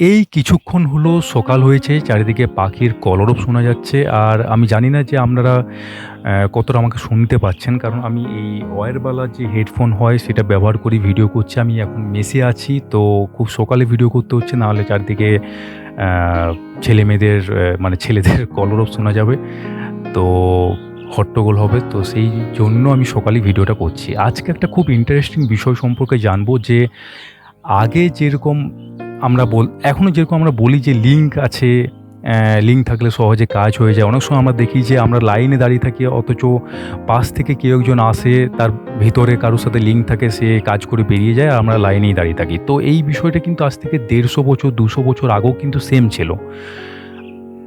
এই কিছুক্ষণ হলো, সকাল হয়েছে, চারিদিকে পাখির কলরব শোনা যাচ্ছে, আর আমি জানি না যে আপনারা কতটা আমাকে শুনতে পাচ্ছেন, কারণ আমি এই ওয়্যারওয়ালা যে হেডফোন হয়, সেটা ব্যবহার করি, ভিডিও করছি, আমি এখন মেসে আছি, তো খুব সকালে ভিডিও করতে হচ্ছে, নাহলে চারদিকে ছেলে মেয়েদের মানে ছেলেদের কলরব শোনা যাবে, তো হট্টগোল হবে, তো সেই জন্য আমি সকালে ভিডিওটা করছি। আজকে একটা খুব ইন্টারেস্টিং বিষয় সম্পর্কে জানব যে, আগে যেরকম আমরা বল এখনও যেরকম আমরা বলি যে লিঙ্ক আছে লিঙ্ক থাকলে সহজে কাজ হয়ে যায়। অনেক সময় আমরা দেখি যে আমরা লাইনে দাঁড়িয়ে থাকি, অথচ পাশ থেকে কেউ একজন আসে, তার ভিতরে কারোর সাথে লিঙ্ক থাকে, সে কাজ করে বেরিয়ে যায় আর আমরা লাইনেই দাঁড়িয়ে থাকি। তো এই বিষয়টা কিন্তু আজ থেকে দেড়শো বছর, দুশো বছর আগেও কিন্তু সেম ছিল।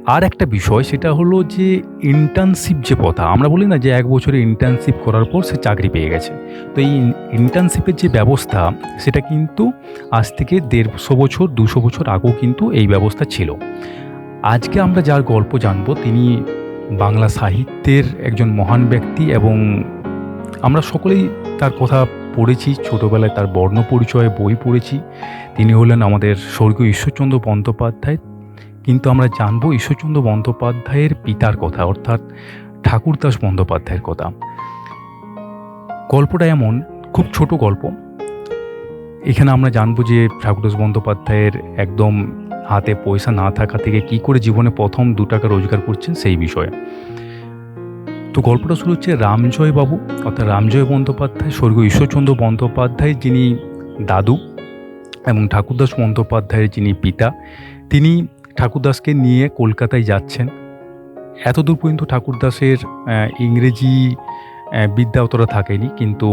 আর একটা বিষয়, সেটা হলো যে ইন্টার্নশিপ যে কথা আমরা বলি না যে এক বছরে ইন্টার্নশিপ করার পর সে চাকরি পেয়ে গেছে। তো এই ইন্টার্নশিপের যে ব্যবস্থা, সেটা কিন্তু আজ থেকে দেড়শো বছর, দুশো বছর আগেও কিন্তু এই ব্যবস্থা ছিল। আজকে আমরা যার গল্প জানব, তিনি বাংলা সাহিত্যের একজন মহান ব্যক্তি এবং আমরা সকলেই তার কথা পড়েছি, ছোটোবেলায় তার বর্ণ পরিচয়ে বই পড়েছি। তিনি হলেন আমাদের স্বর্গীয় ঈশ্বরচন্দ্র বন্দ্যোপাধ্যায়। কিন্তু আমরা জানব ঈশ্বরচন্দ্র বন্দ্যোপাধ্যায়ের পিতার কথা, অর্থাৎ ঠাকুরদাস বন্দ্যোপাধ্যায়ের কথা। গল্পটা এমন, খুব ছোট গল্প। এখানে আমরা জানব যে ঠাকুরদাস বন্দ্যোপাধ্যায়ের একদম হাতে পয়সা না থাকা থেকে কি করে জীবনে প্রথম দু টাকা রোজগার করছেন সেই বিষয়ে। তো গল্পটা শুরু হচ্ছে রামজয় বাবু, অর্থাৎ রামজয় বন্দ্যোপাধ্যায়, স্বর্গীয় ঈশ্বরচন্দ্র বন্দ্যোপাধ্যায়, যিনি দাদু, এবং ঠাকুরদাস বন্দ্যোপাধ্যায়ের যিনি পিতা, তিনি ঠাকুরদাসকে নিয়ে কলকাতায় যাচ্ছেন। এতদূর পর্যন্ত ঠাকুরদাসের ইংরেজি বিদ্যা অতটা থাকেনি, কিন্তু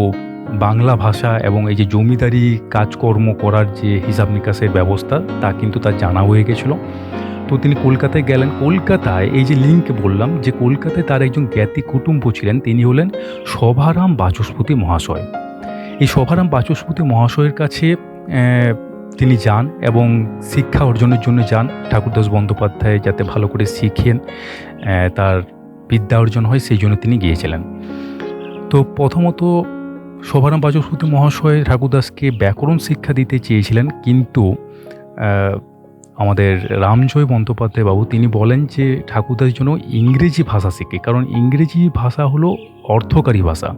বাংলা ভাষা এবং এই যে জমিদারি কাজকর্ম করার যে হিসাব নিকাশের ব্যবস্থা, তা কিন্তু তার জানা হয়ে গেছিল। তো তিনি কলকাতায় গেলেন। কলকাতায় এই যে লিঙ্ক বললাম, যে কলকাতায় তার একজন জ্ঞাতি কুটুম্ব ছিলেন, তিনি হলেন সভারাম বাচস্পতি মহাশয়। এই সভারাম বাচস্পতি মহাশয়ের কাছে তিনি যান এবং শিক্ষা অর্জনের জন্য যান। ঠাকুরদাস বন্দ্যোপাধ্যায় যাতে ভালো করে শিখেন তার বিদ্যা অর্জন হয়, সেই জন্য তিনি গিয়েছিলেন। তো প্রথমত শোভারাম বাচস্পতি মহাশয় ঠাকুরদাসকে ব্যাকরণ শিক্ষা দিতে চেয়েছিলেন, কিন্তু আমাদের রামজয় বন্দ্যোপাধ্যায় বাবু তিনি বলেন যে ঠাকুরদাস যেন ইংরেজি ভাষা শেখে, কারণ ইংরেজি ভাষা হলো অর্থকারী ভাষা।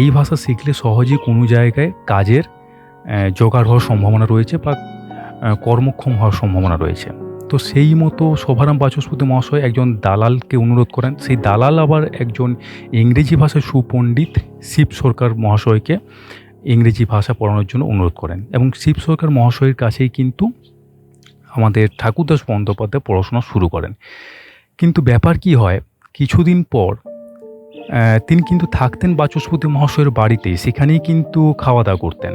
এই ভাষা শিখলে সহজে কোনো জায়গায় কাজের জোগাড় হওয়ার সম্ভাবনা রয়েছে বা কর্মক্ষম হওয়ার সম্ভাবনা রয়েছে। তো সেই মতো শোভারাম বাচস্পতি মহাশয় একজন দালালকে অনুরোধ করেন। সেই দালাল আবার একজন ইংরেজি ভাষায় সুপণ্ডিত শিব সরকার মহাশয়কে ইংরেজি ভাষা পড়ানোর জন্য অনুরোধ করেন এবং শিব সরকার মহাশয়ের কাছেই কিন্তু আমাদের ঠাকুরদাস বন্দ্যোপাধ্যায় পড়াশোনা শুরু করেন। কিন্তু ব্যাপার কি হয়, কিছুদিন পর তিনি কিন্তু থাকতেন বাচস্পতি মহাশয়ের বাড়িতে, সেখানেই কিন্তু খাওয়া দাওয়া করতেন।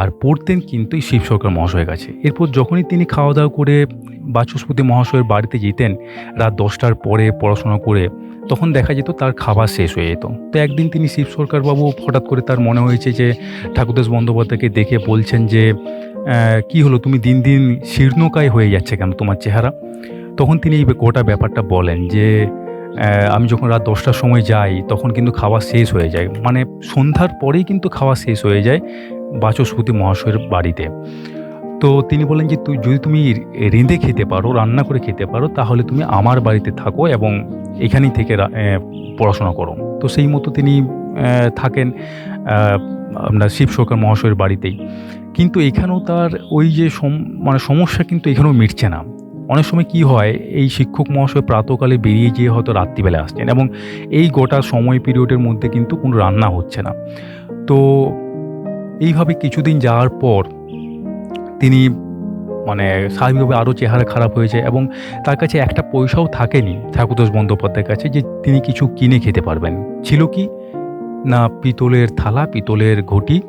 আর পড়তেন কিন্তু শিব সরকার মহাশয়ের কাছে। এরপর যখনই তিনি খাওয়া দাওয়া করে বাচস্পতি মহাশয়ের বাড়িতে যেতেন, রাত দশটার পরে পড়াশোনা করে তখন দেখা যেত তার খাবার শেষ হয়ে যেত। তো একদিন তিনি শিব সরকার বাবু হঠাৎ করে তার মনে হয়েছে যে, ঠাকুরদাস বন্দ্যোপাধ্যায়কে দেখে বলছেন যে কি হলো? তুমি দিন দিন শীর্ণকায় হয়ে যাচ্ছে কেন তোমার চেহারা? তখন তিনি এই গোটা ব্যাপারটা বলেন যে আমি যখন রাত দশটার সময় যাই, তখন কিন্তু খাওয়া শেষ হয়ে যায়। মানে সন্ধ্যার পরেই কিন্তু খাওয়া শেষ হয়ে যায়। বাচস্পতি মহাশয়ের বাড়িতে। তো তিনি বলেন যে তুই যদি তুমি রেঁধে খেতে পারো, রান্না করে খেতে পারো, তাহলে তুমি আমার বাড়িতে থাকো এবং এখানেই থেকে পড়াশোনা করো। তো সেই মতো তিনি থাকেন আপনার শিব সরকার মহাশয়ের বাড়িতেই। কিন্তু এখানেও তার ওই যে মানে সমস্যা কিন্তু এখানেও মিটছে না। অনেক সময় কি হয়, এই শিক্ষক মহাশয় প্রাতকালে বেরিয়ে গিয়ে হয়তো রাত্রিবেলা আসছেন এবং এই গোটা সময় পিরিয়ডের মধ্যে কিন্তু কোনো রান্না হচ্ছে না। তো এইভাবে কিছুদিন যাওয়ার পর তিনি মানে স্বাভাবিকভাবে আরও চেহারা খারাপ হয়ে যায় এবং তার কাছে একটা পয়সাও থাকেনি ঠাকুরদাস বন্দ্যোপাধ্যায়ের কাছে যে তিনি কিছু কিনে খেতে পারবেন। ছিল কি? না, পিতলের থালা, পিতলের ঘটি।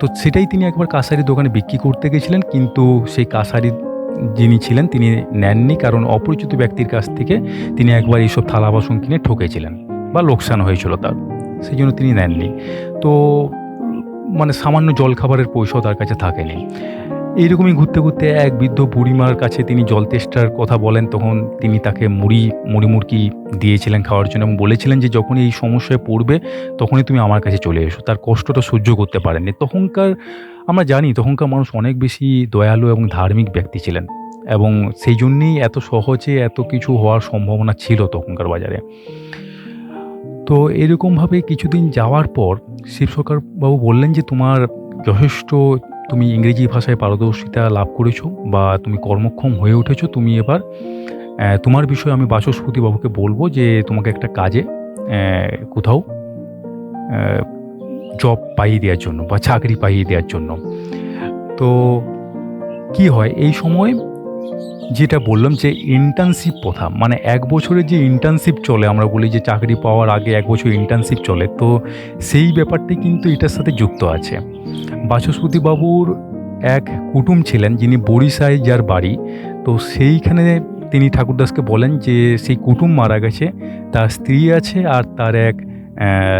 তো সেটাই তিনি একবার কাছারির দোকানে বিক্রি করতে গেছিলেন, কিন্তু সেই কাছারি যিনি ছিলেন তিনি নেননি কারণ অপরিচিত ব্যক্তির কাছ থেকে তিনি একবার এইসব থালা বাসন কিনে ঠকেছিলেন বা লোকসান হয়েছিল তার। সেই জন্য তিনি নেননি। তো মানে সামান্য জলখাবারের পয়সাও তার কাছে থাকেনি। এইরকমই ঘুরতে ঘুরতে এক বৃদ্ধ বুড়িমার কাছে তিনি জল তেষ্টার কথা বলেন, তখন তিনি তাকে মুড়ি মুড়ি মুড়কি দিয়েছিলেন খাওয়ার জন্য এবং বলেছিলেন যে যখন এই সমস্যায় পড়বে, তখনই তুমি আমার কাছে চলে এসো। তার কষ্টটা সহ্য করতে পারেননি। তখনকার, আমরা জানি তখনকার মানুষ অনেক বেশি দয়ালু এবং ধার্মিক ব্যক্তি ছিলেন এবং সেই জন্যেই এত সহজে এত কিছু হওয়ার সম্ভাবনা ছিল তখনকার বাজারে। তো এরকমভাবে কিছুদিন যাওয়ার পর শিব সরকার বাবু বললেন যে তোমার যথেষ্ট তুমি ইংরেজি ভাষায় পারদর্শিতা লাভ করেছ বা তুমি কর্মক্ষম হয়ে উঠেছো। তুমি এবার তোমার বিষয়ে আমি বাচস্পতি বাবুকে বলব যে তোমাকে একটা কাজে কোথাও জব পাইয়ে দেওয়ার জন্য বা চাকরি পাইয়ে দেওয়ার জন্য। তো কি হয়, এই সময় যেটা বললাম যে ইন্টার্নশিপ প্রথা মানে এক বছরের যে ইন্টার্নশিপ চলে, আমরা বলি যে চাকরি পাওয়ার আগে এক বছর ইন্টার্নশিপ চলে, তো সেই ব্যাপারটি কিন্তু এটার সাথে যুক্ত আছে। বাচস্পতি বাবুর এক কুটুম ছিলেন, যিনি বরিশায় যার বাড়ি, তো সেইখানে তিনি ঠাকুরদাসকে বলেন যে সেই কুটুম মারা গেছে, তার স্ত্রী আছে আর তার এক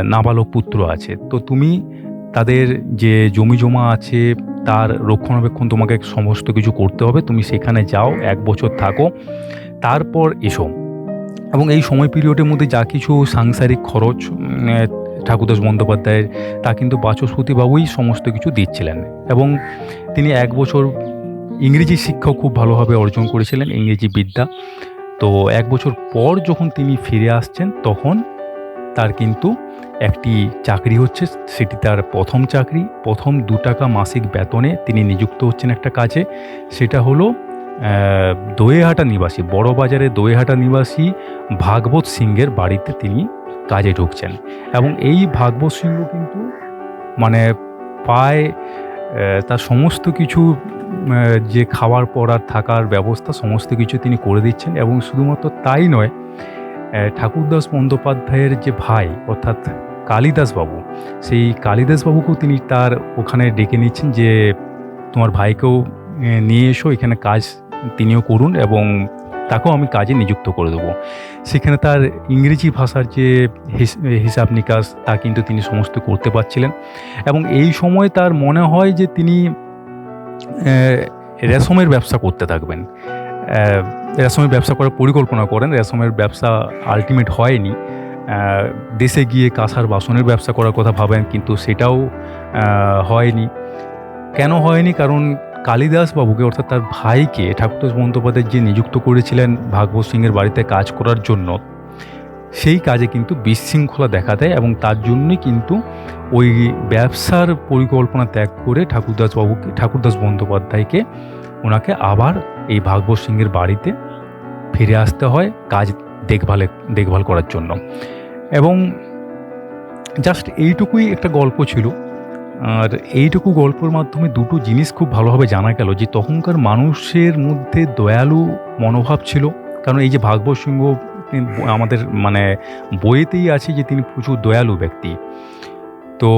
নাবালক পুত্র আছে। তো তুমি তাদের যে জমি জমা আছে তার রক্ষণাবেক্ষণ তোমাকে সমস্ত কিছু করতে হবে। তুমি সেখানে যাও, এক বছর থাকো, তারপর এসো। এবং এই সময় পিরিয়ডের মধ্যে যা কিছু সাংসারিক খরচ ঠাকুরদাস বন্দ্যোপাধ্যায়ের, তা কিন্তু বাচস্পতিবাবুই সমস্ত কিছু দিচ্ছিলেন। এবং তিনি এক বছর ইংরেজি শিক্ষাও খুব ভালোভাবে অর্জন করেছিলেন, ইংরেজি বিদ্যা। তো এক বছর পর যখন তিনি ফিরে আসছেন, তখন তার কিন্তু একটি চাকরি হচ্ছে সেটি তার প্রথম চাকরি। প্রথম দু টাকা মাসিক বেতনে তিনি নিযুক্ত হচ্ছেন একটা কাজে। সেটা হলো দোয়েহাটা নিবাসী বড় বাজারে দোয়েহাটা নিবাসী ভাগবত সিংয়ের বাড়িতে তিনি কাজে ঢুকছেন। এবং এই ভাগবত সিংহ কিন্তু মানে আহ, তার সমস্ত কিছু যে খাওয়ার পড়ার থাকার ব্যবস্থা সমস্ত কিছু তিনি করে দিচ্ছেন। এবং শুধুমাত্র তাই নয় ঠাকুরদাস বন্দ্যোপাধ্যায়ের যে ভাই অর্থাৎ কালিদাস বাবু সেই কালিদাস বাবুকেও তিনি তার ওখানে ডেকে নিচ্ছেন যে, তোমার ভাইকেও নিয়ে এসো, এখানে কাজ তিনিও করুন এবং তাকেও আমি কাজে নিযুক্ত করে দেবো। সেখানে তার ইংরেজি ভাষার যে হিস- হিসাব নিকাশ, তা কিন্তু তিনি সমস্ত করতে পারছিলেন এবং এই সময় তার মনে হয় যে তিনি রেশমের ব্যবসা করতে থাকবেন। রেশমের ব্যবসা করার পরিকল্পনা করেন। রেশমের ব্যবসা আলটিমেট হয়নি। দেশে গিয়ে কাঁসার বাসনের ব্যবসা করার কথা ভাবেন, কিন্তু সেটাও হয়নি। কেন হয়নি? কারণ কালিদাস বাবুকে, অর্থাৎ তার ভাইকে ঠাকুরদাস বন্দ্যোপাধ্যায় যে নিযুক্ত করেছিলেন ভাগবত সিংয়ের বাড়িতে কাজ করার জন্য, সেই কাজে কিন্তু বিশৃঙ্খলা দেখা দেয় এবং তার জন্যই কিন্তু ওই ব্যবসার পরিকল্পনা ত্যাগ করে ঠাকুরদাস বাবুকে, ঠাকুরদাস বন্দ্যোপাধ্যায়কে ওনাকে আবার এই ভাগবত সিংয়ের বাড়িতে ফিরে আসতে হয় কাজ দেখভালে, দেখভাল করার জন্য। এবং জাস্ট এইটুকুই একটা গল্প ছিল। আর এইটুকু গল্পের মাধ্যমে দুটো জিনিস খুব ভালোভাবে জানা গেল যে তখনকার মানুষের মধ্যে দয়ালু মনোভাব ছিল। কারণ এই যে ভাগবত সিংহ আমাদের মানে বইয়েতেই আছে যে তিনি প্রচুর দয়ালু ব্যক্তি। তো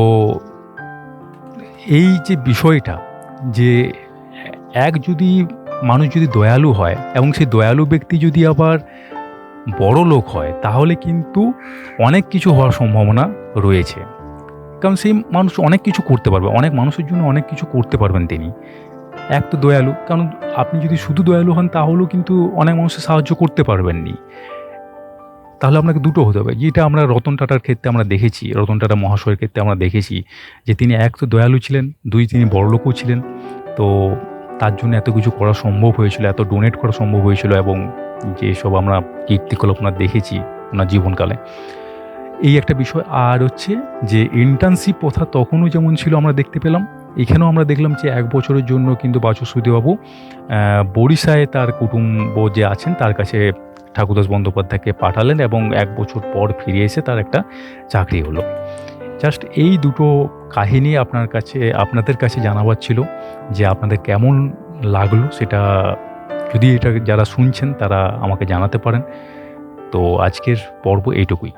এই যে বিষয়টা যে এক যদি মানুষ যদি দয়ালু হয় এবং সেই দয়ালু ব্যক্তি যদি আবার বড় লোক হয়, তাহলে কিন্তু অনেক কিছু হওয়ার সম্ভাবনা রয়েছে। কারণ সেই মানুষ অনেক কিছু করতে পারবে, অনেক মানুষের জন্য অনেক কিছু করতে পারবেন তিনি। এক তো দয়ালু, কারণ আপনি যদি শুধু দয়ালু হন, তাহলেও কিন্তু অনেক মানুষের সাহায্য করতে পারবেন পারবেননি। তাহলে আপনাকে দুটো হতে হবে, যেটা আমরা রতন টাটার ক্ষেত্রে আমরা দেখেছি, রতন টাটা মহাশয়ের ক্ষেত্রে আমরা দেখেছি, যে তিনি এক তো দয়ালু ছিলেন, দুই তিনি বড়লোকও ছিলেন। তো তার জন্য এত কিছু করা সম্ভব হয়েছিল, এত ডোনেট করা সম্ভব হয়েছিল এবং যেসব আমরা কীর্তিকলাপ ওনার দেখেছি ওনার জীবনকালে, এই একটা বিষয়। আর হচ্ছে যে ইন্টার্নশিপ প্রথা তখনও যেমন ছিল আমরা দেখতে পেলাম, এখানেও আমরা দেখলাম যে এক বছরের জন্য কিন্তু বাচস্পতিবাবু বরিশায় তার কুটুম্ব যে আছেন তার কাছে ঠাকুরদাস বন্দ্যোপাধ্যায়কে পাঠালেন এবং এক বছর পর ফিরে এসে তার একটা চাকরি হলো। জাস্ট এই দুটো কাহিনী আপনার কাছে, আপনাদের কাছে জানাবার ছিল যে আপনাদের কেমন লাগল সেটা যদি এটা যারা শুনছেন তারা আমাকে জানাতে পারেন। তো আজকের পর্ব এইটুকুই।